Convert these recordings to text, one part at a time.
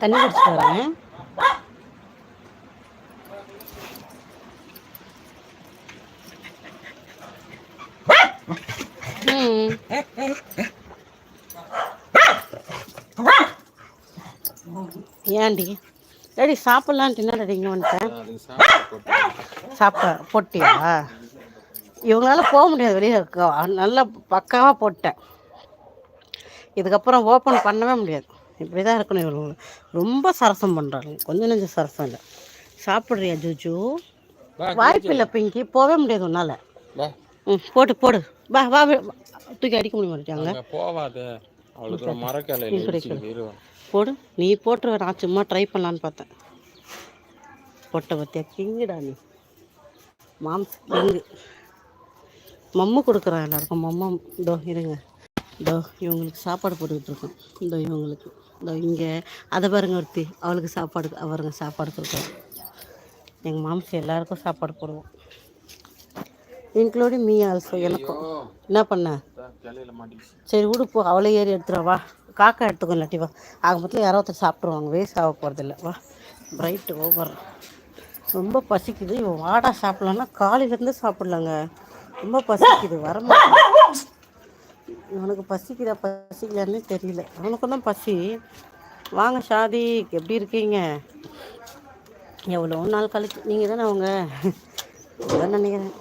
தண்ணி குடிச்சிட்டு வரேன். ஏன்டி? டேடி சாப்பிட்லான்ட்டு என்ன இங்கே வந்துட்டேன் சாப்பிட போட்டியா? இவங்களால போக முடியாது வெளியே நல்லா பக்காவாக போட்டேன் இதுக்கப்புறம் ஓப்பன் பண்ணவே முடியாது. இப்படி தான் இருக்கணும் இவங்க ரொம்ப சரசம் பண்ணுறாங்க கொஞ்சம் நெஞ்சம் சரசம் இல்லை. சாப்பிட்றியா ஜூஜு? வா வாய்ப்பு இல்லை பிங்கி. போகவே முடியாது உன்னால். ம் போட்டு போடு. வா வா தூக்கி அடிக்க முடிய மாட்டாங்க போவாத. போடு. நீ போட்டுருவ. நான் சும்மா ட்ரை பண்ணலான்னு பார்த்தேன். பொட்டை பத்தியா? கிங்குடா நீ. மாம்ஸ் கிங்கு. மம்மு கொடுக்குறான் எல்லாருக்கும். மம்மம் இதோ இருங்க. இதோ இவங்களுக்கு சாப்பாடு போட்டுக்கிட்டு இருக்கோம். இதோ இவங்களுக்கு. இதோ இங்கே அதை பாருங்க ஒருத்தி. அவளுக்கு சாப்பாடு அவருங்க சாப்பாடு கொடுக்குறோம் எங்கள் மாம்ஸ் எல்லாருக்கும் சாப்பாடு போடுவோம். இன்க்ளூடிங் மீ ஆல்சோ எனக்கும். என்ன பண்ண? சரி விடு போ அவளே ஏறி எடுத்துரு வா. காக்கா எடுத்துக்கோ இல்லாட்டி வா. ஆக மொத்தம் யாரோ ஒருத்தர் சாப்பிட்ருவாங்க வேஸ்ட் ஆக போகிறதில்ல வா. பிரைட்டு ஓவர் ரொம்ப பசிக்குது. இவன் வாடா சாப்பிட்லான்னா காலையிலேருந்து சாப்பிட்லாங்க. ரொம்ப பசிக்குது வரமாட்டேன் இவனுக்கு பசிக்குதா பசிக்கலையான்னு தெரியல. அவனுக்கும் தான் பசி. வாங்க ஷாதி எப்படி இருக்கீங்க? எவ்வளோ நாள் கழிச்சு நீங்கள் தானே அவங்க தான் நினைக்கிறேன்.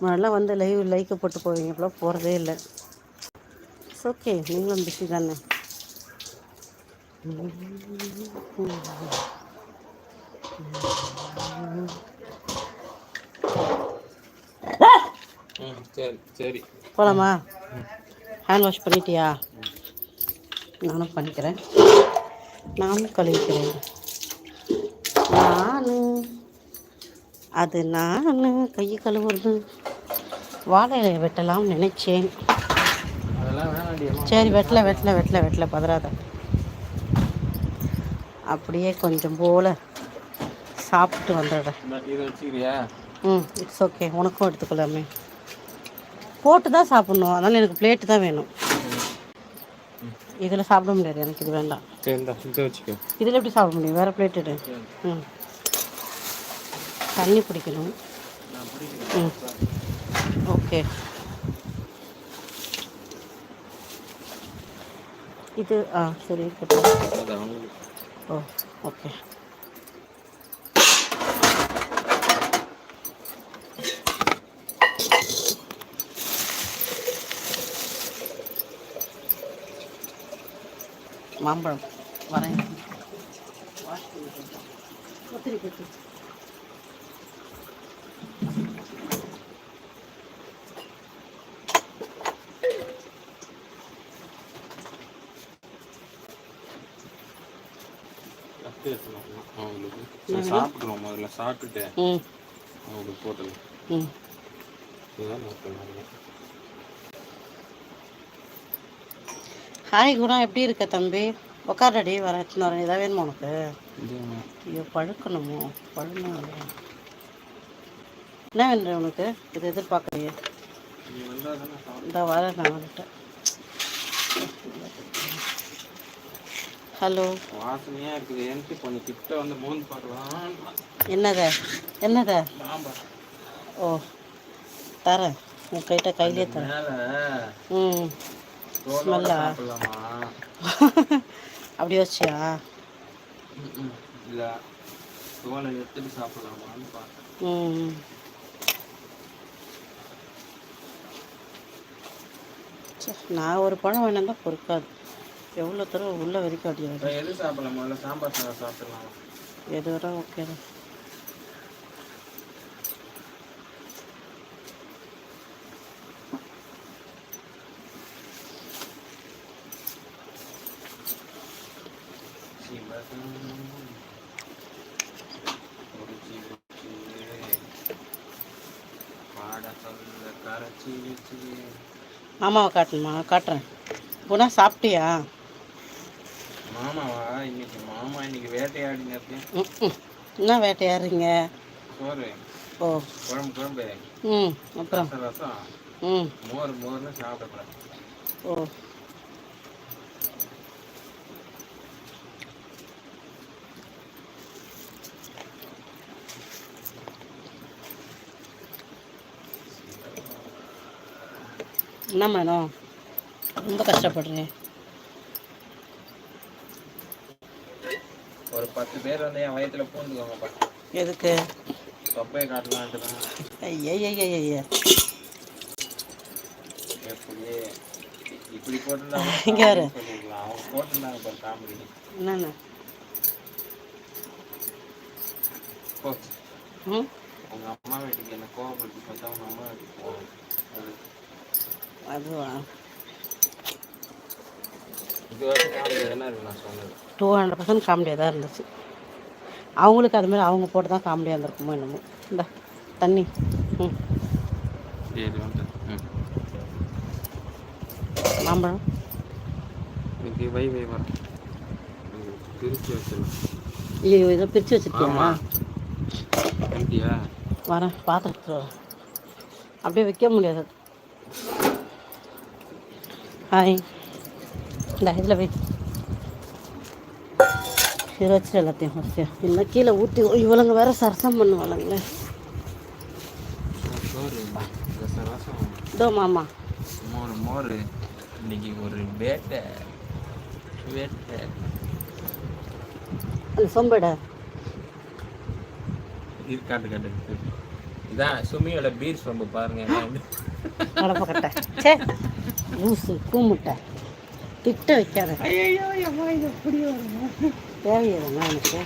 முன்னாடிலாம் வந்து லைவ் லைக்கை போட்டு போவீங்க இப்போலாம் போகிறதே இல்லை. இட்ஸ் ஓகே நீங்களும் பிஸி தானே. சரி சரி. போகலாமா ஹேண்ட் வாஷ் பண்ணிட்டியா? நானும் பண்ணிக்கிறேன். நானும் கழுவிக்கிறேன். நான் அது நான் கையை கழுவுறது. வாழை இலையை வெட்டலாம்னு நினைச்சேன். சரி வெட்டல வெட்டல வெட்டல வெட்டல பதறாத. அப்படியே கொஞ்சம் போல சாப்பிட்டு வந்துடுறேன். ம் இட்ஸ் ஓகே உனக்கும் எடுத்துக்கலாமே. போட்டு தான் சாப்பிட்ணும். அதனால் எனக்கு பிளேட்டு தான் வேணும். இதில் சாப்பிட முடியாது. எனக்கு இது வேண்டாம். இதில் எப்படி சாப்பிட முடியும்? வேறு பிளேட் எடு. ம். தண்ணி பிடிக்கணும் ம். ஓகே. இது ஆ சரி இருக்கட்டும் ஓ ஓகே. மாம்பழம் வரேன் அவங்களுக்கு சரி சாப்பிட்ருவோம் முதல்ல சாப்பிட்டுட்டு ம் அவங்களுக்கு போட்டுங்க ம் இதுதான் நான் ஹாய் குணா எப்படி இருக்க தம்பி? உக்காரடி வர எடுத்துன்னு வரேன் இதாக வேணுமா உனக்கு? ஐயோ பழுக்கணுமோ பழுக்கணும் என்ன வேணும் உனக்கு? இது எதிர்பார்க்குறியே இந்த வர நான் வந்துட்டேன். ஹலோ. வாசனையாக இருக்குது. எனக்கு கொஞ்சம் கிட்ட வந்து மோந்து பார்க்கலாம் என்னத? என்னத? சாம்பார். ஓ தரேன். உன் கைட்ட கையிலே தரேன். ம். ஸ்மெல்லா? அப்படி வச்சியா? இல்லை தோலை எடுத்துட்டு சாப்பிடலாமான்னு பார்த்தேன். ம் ச்சே, நான் ஒரு பழம் தான் பொறுக்காது. எவ்வளோ தூரம் உள்ள வரைக்கும் அடியாது எது சாப்பிடலாம்? சாம்பார் சாதம் சாப்பிடலாம்? எது வர ஓகே தான். மாமாவை காட்டணுமா காட்டுறேன். குணா சாப்பிட்டியா? மாமாவா? இன்னைக்கு மாமா இன்னைக்கு வேட்டையாடி நேரத்தையும் ம் ம். என்ன வேட்டையாடுறீங்க? சோறு. ஓ. குழம்பு குழம்பு. ம் அப்புறம்? ரசம். ம். மோர் மோர்னு சாப்பிடக்கூடாது. ஓ. என்ன மேடம் ரொம்ப கஷ்டப்படுறேன் ஒரு பத்து பேர் வந்து என் வயித்துல பூந்துக்கோங்கப்பா. எதுக்கு? தொப்பையை காட்டலான்ட்டு தான் ஐயா எப்படி? இப்படி போட்டிருந்தாங்க இங்க? சொல்லிருக்கலாம். அவங்க போட்டிருந்தாங்க பாரு காமெடி. ம்? உங்க அம்மா வீட்டுக்கு என்ன கோவப்படுத்தி பார்த்தா உங்க அம்மா வீட்டுக்கு போகணும். அதுவா டூ ஹண்ட்ரட் பர்சன்ட் காமெடியாக தான் இருந்துச்சு. அவங்களுக்கு அது மாதிரி அவங்க போட்டு தான் காமெடியாக இருந்திருக்குமோ என்னமோ. இந்த தண்ணி. ம். மாம்பழம். ஐயோ இதை பிரித்து வச்சுருக்கியா? வரேன் வரேன் அப்படியே வைக்க முடியாது. ஹாய். இந்த இதில் வை. சரி வச்சு எல்லாத்தையும் வச்சு இல்லை கீழே ஊற்றி இவளுங்க வேற சரசம் பண்ணுவாளுங்களே. இதோ மாமா. மோர் மோர். இன்னைக்கு ஒரு வேட்டை. வேட்டை. அந்த சொம்பட. இது காட்டு இதான் சுமியோட பீர் சொம்பு பாருங்க. உடம்ப கட்ட சே லூசு கூமுட்டை திட்ட வைக்காத. தேவையில்லைங்க எனக்கு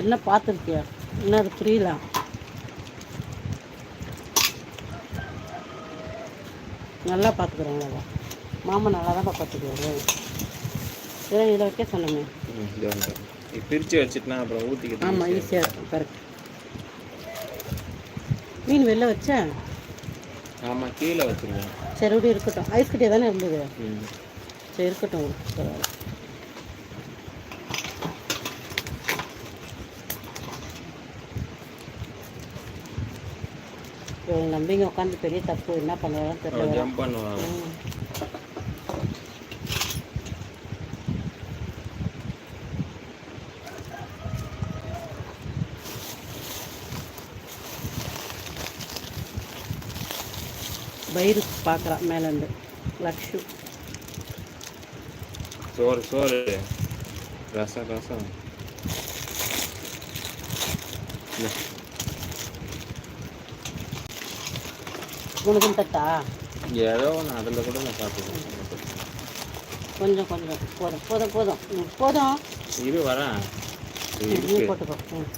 என்ன பார்த்துருக்கியா? என்ன அது புரியல. நல்லா பார்த்துக்குறாங்க மாமா நல்லா தான் பார்த்துக்குவாரு சரி இதை வைக்க சொன்னேன் இது பிரிச்சு வச்சுட்டுனா அப்புறம் ஊத்திக்கிட்டு ஆமாம் ஈஸியாக இருக்கும் கரெக்ட் மீன் வெளில வச்சேன் ஆமா கீழே வச்சிருக்கேன். சரி விடு இருக்கட்டும். ஐஸ் கட்டியாக தானே இருந்தது. சரி இருக்கட்டும். பரவாயில்ல. நம்பிங்க உட்காந்து பெரிய தப்பு என்ன பண்ணுவாங்கன்னு தெரியல. ஜம்ப் பண்ணுவான். வயிறு பார்க்குறான் மேலேருந்து. லக்ஷு. சோறு சோறு. ரசம் ரசம். உனக்கும் தட்டா? ஏதோ ஒன்று அதில் கூட நான் சாப்பிடுவேன் கொஞ்சம் கொஞ்சம். போதும் போதும் போதும். போதும். வரேன். இது இருக்கு. போட்டுக்கோ ம்.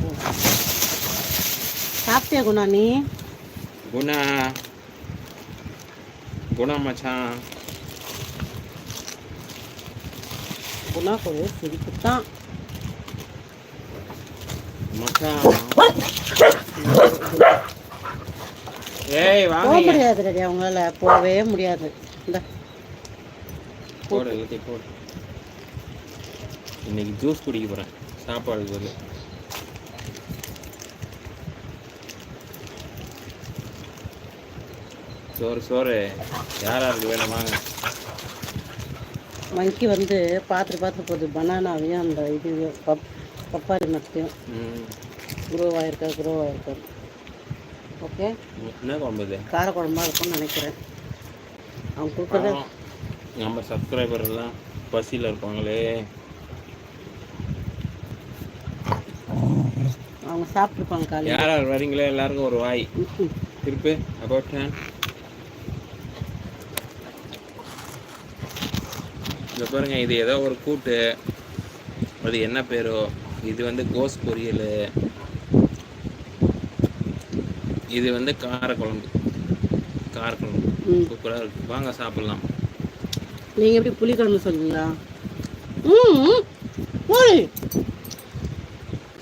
ம். சாப்பிட்டியா குணா நீ? குணா. குணா மச்சான். குணா ஒரு சிரிப்பு தான் மச்சான் ஏய் போக வாங்க. முடியாது ரெடி அவங்களால போகவே முடியாது. இந்த. போடு எல்லாத்தையும் போடு. இன்னைக்கு ஜூஸ் குடிக்க போறேன். சாப்பாடுக்கு பதில். சோறு சோறு. யார் யாருக்கு வேணும் வாங்க. வங்கி வந்து பார்த்துட்டு பார்த்துட்டு போகுது. பனானாவையும் அந்த இது பப் பப்பாளி மரத்தையும் ம். குரோவாக இருக்கா குரோவாக இருக்கா ஓகே என்ன குழம்பு இது? காரக்குழம்பா இருக்கும்னு நினைக்கிறேன். அவங்க கொடுக்குறத. நம்ம சப்ஸ்கிரைபர் எல்லாம் பசியில் இருப்பாங்களே. அவங்க சாப்பிட்ருப்பாங்க காலையில். யார் வரீங்களோ? எல்லாருக்கும் ஒரு வாய். திருப்பு அபவுட் டேன் இந்த பாருங்க இது ஏதோ ஒரு கூட்டு. அது என்ன பேரோ? இது வந்து கோஸ் பொரியல். இது வந்து காரக்குழம்பு. காரக்குழம்பு. சூப்பராக இருக்கு. வாங்க சாப்பிட்லாம். நீங்கள் எப்படி புளிக்குழம்பு. போய்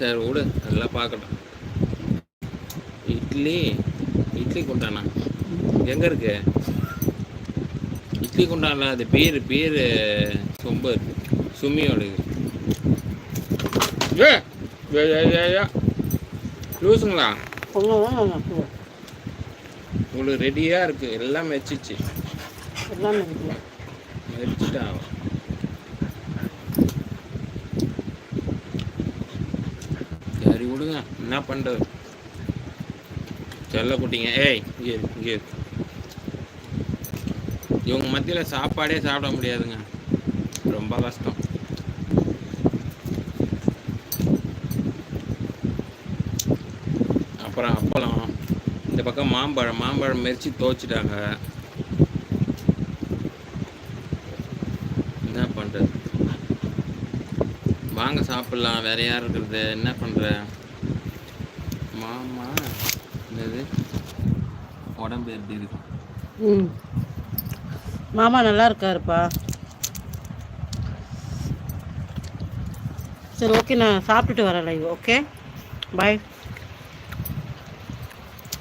சரி விடு. நல்லா பார்க்கட்டும். இட்லி இட்லி குண்டானா எங்கே இருக்கு? இட்லி குண்டான்ல அது பேர் பேர் சொம்ப இருக்கு. சுமியோட இது. ஏ லூசுங்களா? உங்களுக்கு ரெடியாக இருக்குது எல்லாம் மெச்சிச்சு. எல்லாமே மெச்சிட்டான் சரி விடுங்க. என்ன பண்ணுறது செல்ல குட்டிங்க. ஏய் இங்கே இங்கே இவங்க மத்தியில் சாப்பாடே சாப்பிட முடியாதுங்க. ரொம்ப கஷ்டம். அப்புறம் அப்பளம். இந்த பக்கம் மாம்பழம். மாம்பழம் மெரிச்சு துவச்சிட்டாங்க என்ன பண்ணுறது வாங்க சாப்பிட்லாம். வேற யார் இருக்கிறது? என்ன பண்ணுற மாமா என்னது? உடம்பு எப்படி இருக்கு? ம். மாமா நல்லா இருக்காருப்பா. சரி ஓகே நான் சாப்பிட்டுட்டு வரேன் லைவ் ஓகே பாய்